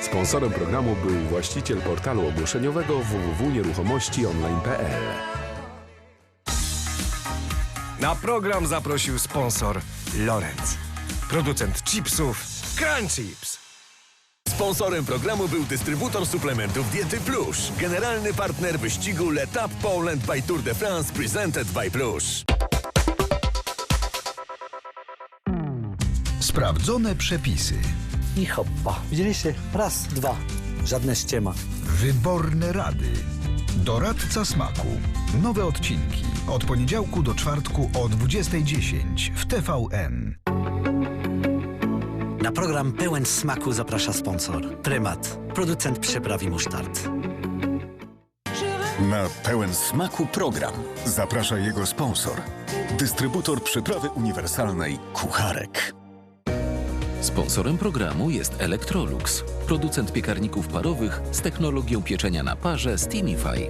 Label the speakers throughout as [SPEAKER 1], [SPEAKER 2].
[SPEAKER 1] Sponsorem programu był właściciel portalu ogłoszeniowego www.nieruchomościonline.pl.
[SPEAKER 2] Na program zaprosił sponsor Lorenz, producent chipsów Crunch Chips.
[SPEAKER 3] Sponsorem programu był dystrybutor suplementów Diety Plus, generalny partner wyścigu L'Etape Poland by Tour de France presented by Plus.
[SPEAKER 4] Sprawdzone przepisy.
[SPEAKER 5] I hoppa. Widzieliście? Raz, dwa. Żadne ściema.
[SPEAKER 4] Wyborne rady. Doradca smaku. Nowe odcinki. Od poniedziałku do czwartku o 20.10 w TVN.
[SPEAKER 5] Na program pełen smaku zaprasza sponsor. Prymat. Producent przypraw i musztard.
[SPEAKER 6] Na pełen smaku program zaprasza jego sponsor. Dystrybutor przyprawy uniwersalnej Kucharek.
[SPEAKER 7] Sponsorem programu jest Electrolux, producent piekarników parowych z technologią pieczenia na parze Steamify.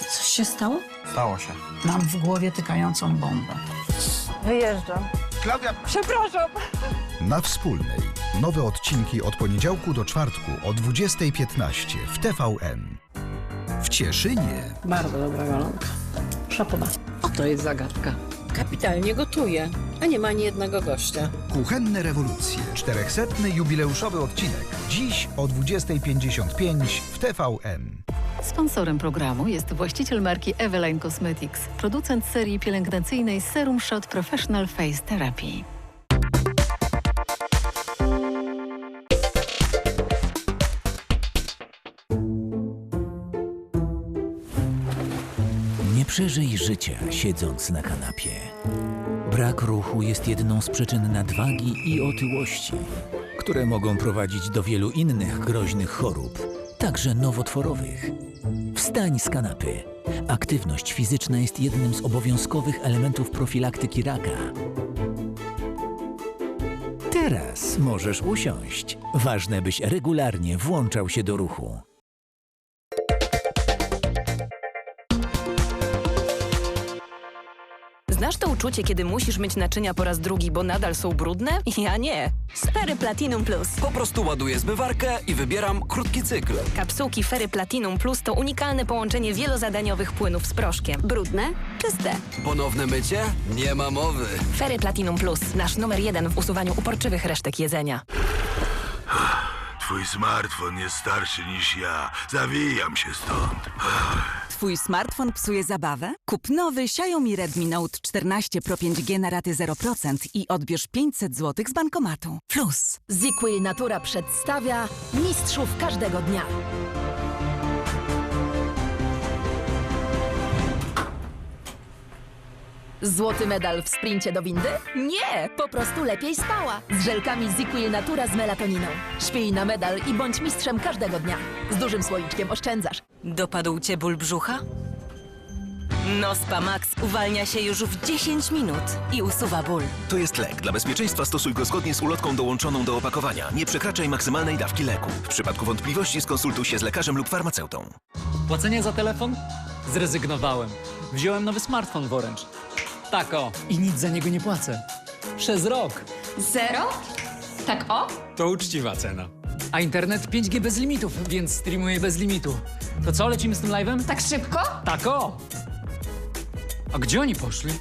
[SPEAKER 8] Coś się stało?
[SPEAKER 9] Stało się.
[SPEAKER 8] Mam w głowie tykającą bombę.
[SPEAKER 10] Wyjeżdżam.
[SPEAKER 9] Klaudia,
[SPEAKER 10] Przepraszam.
[SPEAKER 4] Na wspólnej. Nowe odcinki od poniedziałku do czwartku o 20.15 w TVN. W Cieszynie
[SPEAKER 8] Bardzo dobra golonka. Szapoba. Oto jest zagadka. Kapitalnie gotuje, a nie ma ani jednego gościa.
[SPEAKER 4] Kuchenne rewolucje. 400. jubileuszowy odcinek. Dziś o 20.55 w TVN.
[SPEAKER 11] Sponsorem programu jest właściciel marki Eveline Cosmetics, producent serii pielęgnacyjnej Serum Shot Professional Face Therapy.
[SPEAKER 12] Przeżyj życia siedząc na kanapie. Brak ruchu jest jedną z przyczyn nadwagi i otyłości, które mogą prowadzić do wielu innych groźnych chorób, także nowotworowych. Wstań z kanapy. Aktywność fizyczna jest jednym z obowiązkowych elementów profilaktyki raka. Teraz możesz usiąść. Ważne, byś regularnie włączał się do ruchu.
[SPEAKER 13] Znasz to uczucie, kiedy musisz myć naczynia po raz drugi, bo nadal są brudne? Ja nie. Sfery Platinum Plus.
[SPEAKER 2] Po prostu ładuję zmywarkę i wybieram krótki cykl.
[SPEAKER 13] Kapsułki Fery Platinum Plus to unikalne połączenie wielozadaniowych płynów z proszkiem. Brudne, czyste.
[SPEAKER 2] Ponowne mycie? Nie ma mowy.
[SPEAKER 13] Fery Platinum Plus. Nasz numer jeden w usuwaniu uporczywych resztek jedzenia.
[SPEAKER 14] Twój smartfon jest starszy niż ja. Zawijam się stąd.
[SPEAKER 15] Twój smartfon psuje zabawę? Kup nowy Xiaomi Redmi Note 14 Pro 5G na raty 0% i odbierz 500 zł z bankomatu. Plus.
[SPEAKER 16] ZQL Natura przedstawia Mistrzów każdego dnia. Złoty medal w sprincie do windy? Nie, po prostu lepiej spała. Z żelkami ZQL Natura z melatoniną. Śpij na medal i bądź mistrzem każdego dnia. Z dużym słoiczkiem oszczędzasz.
[SPEAKER 13] Dopadł cię ból brzucha? Nospa Max uwalnia się już w 10 minut i usuwa ból.
[SPEAKER 3] To jest lek. Dla bezpieczeństwa stosuj go zgodnie z ulotką dołączoną do opakowania. Nie przekraczaj maksymalnej dawki leku. W przypadku wątpliwości skonsultuj się z lekarzem lub farmaceutą.
[SPEAKER 9] Płacenie za telefon? Zrezygnowałem. Wziąłem nowy smartfon w Orange. Tak o. I nic za niego nie płacę. Przez rok.
[SPEAKER 17] Zero? Tak o?
[SPEAKER 9] To uczciwa cena. A internet 5G bez limitów, więc streamuję bez limitu. To co, lecimy z tym live'em?
[SPEAKER 17] Tak szybko?
[SPEAKER 9] Tak o! A gdzie oni poszli?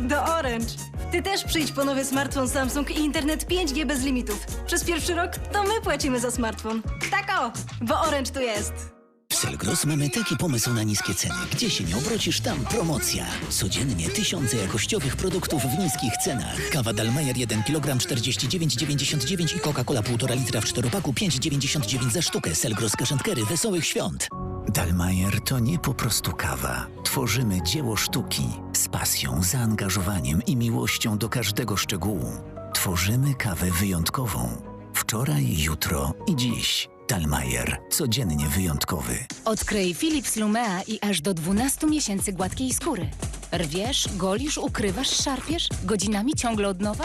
[SPEAKER 10] Do Orange. Ty też przyjdź po nowy smartfon Samsung i internet 5G bez limitów. Przez pierwszy rok to my płacimy za smartfon. Tak o, bo Orange tu jest.
[SPEAKER 12] Selgros mamy taki pomysł na niskie ceny. Gdzie się nie obrócisz, tam promocja. Codziennie tysiące jakościowych produktów w niskich cenach. Kawa Dalmajer 1 kg 49,99 i Coca-Cola 1,5 litra w czteropaku 5,99 za sztukę. Selgros Kaszantkery Wesołych Świąt. Dalmajer to nie po prostu kawa. Tworzymy dzieło sztuki z pasją, zaangażowaniem i miłością do każdego szczegółu. Tworzymy kawę wyjątkową. Wczoraj, jutro i dziś. Dalmajer. Codziennie wyjątkowy.
[SPEAKER 16] Odkryj Philips Lumea i aż do 12 miesięcy gładkiej skóry. Rwiesz, golisz, ukrywasz, szarpiesz, godzinami ciągle od nowa?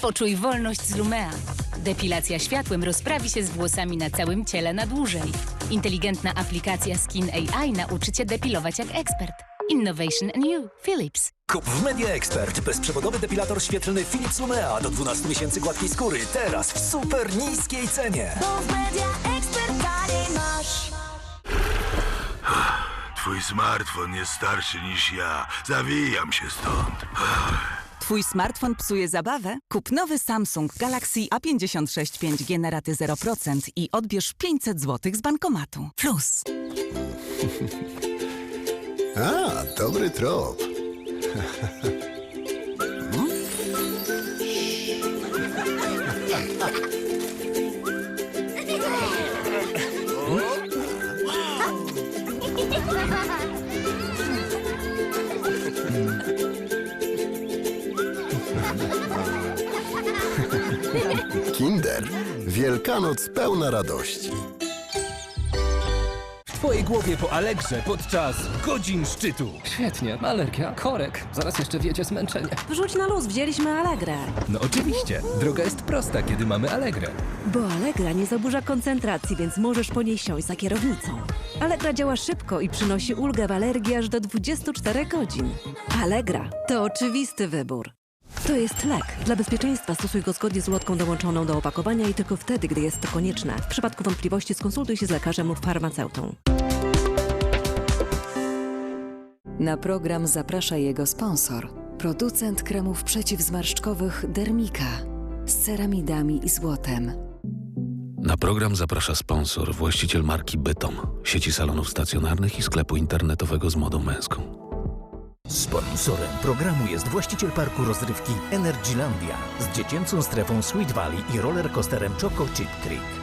[SPEAKER 16] Poczuj wolność z Lumea. Depilacja światłem rozprawi się z włosami na całym ciele na dłużej. Inteligentna aplikacja Skin AI nauczy Cię depilować jak ekspert. Innovation and you. Philips.
[SPEAKER 18] Kup w Media Expert bezprzewodowy depilator świetlny Philips Lumea do 12 miesięcy gładkiej skóry. Teraz w super niskiej cenie.
[SPEAKER 14] Twój smartfon jest starszy niż ja. Zawijam się stąd.
[SPEAKER 15] Twój smartfon psuje zabawę? Kup nowy Samsung Galaxy A56 5G na raty 0% i odbierz 500 zł z bankomatu. Plus.
[SPEAKER 6] A, dobry trop. Kinder. Wielkanoc pełna radości.
[SPEAKER 19] W twojej głowie po Allegrze podczas godzin szczytu.
[SPEAKER 20] Świetnie, alergia, korek, zaraz jeszcze wiecie zmęczenie.
[SPEAKER 21] Wrzuć na luz, wzięliśmy Allegrę.
[SPEAKER 19] No oczywiście, droga jest prosta, kiedy mamy Allegrę.
[SPEAKER 21] Bo Allegra nie zaburza koncentracji, więc możesz po niej siąść za kierownicą. Allegra działa szybko i przynosi ulgę w alergii aż do 24 godzin. Allegra to oczywisty wybór. To jest lek. Dla bezpieczeństwa stosuj go zgodnie z ulotką dołączoną do opakowania i tylko wtedy, gdy jest to konieczne. W przypadku wątpliwości skonsultuj się z lekarzem lub farmaceutą.
[SPEAKER 5] Na program zaprasza jego sponsor, producent kremów przeciwzmarszczkowych Dermika z ceramidami i złotem.
[SPEAKER 7] Na program zaprasza sponsor, właściciel marki Bytom, sieci salonów stacjonarnych i sklepu internetowego z modą męską.
[SPEAKER 22] Sponsorem programu jest właściciel parku rozrywki Energylandia z dziecięcą strefą Sweet Valley i rollercoasterem Choco Chip Creek.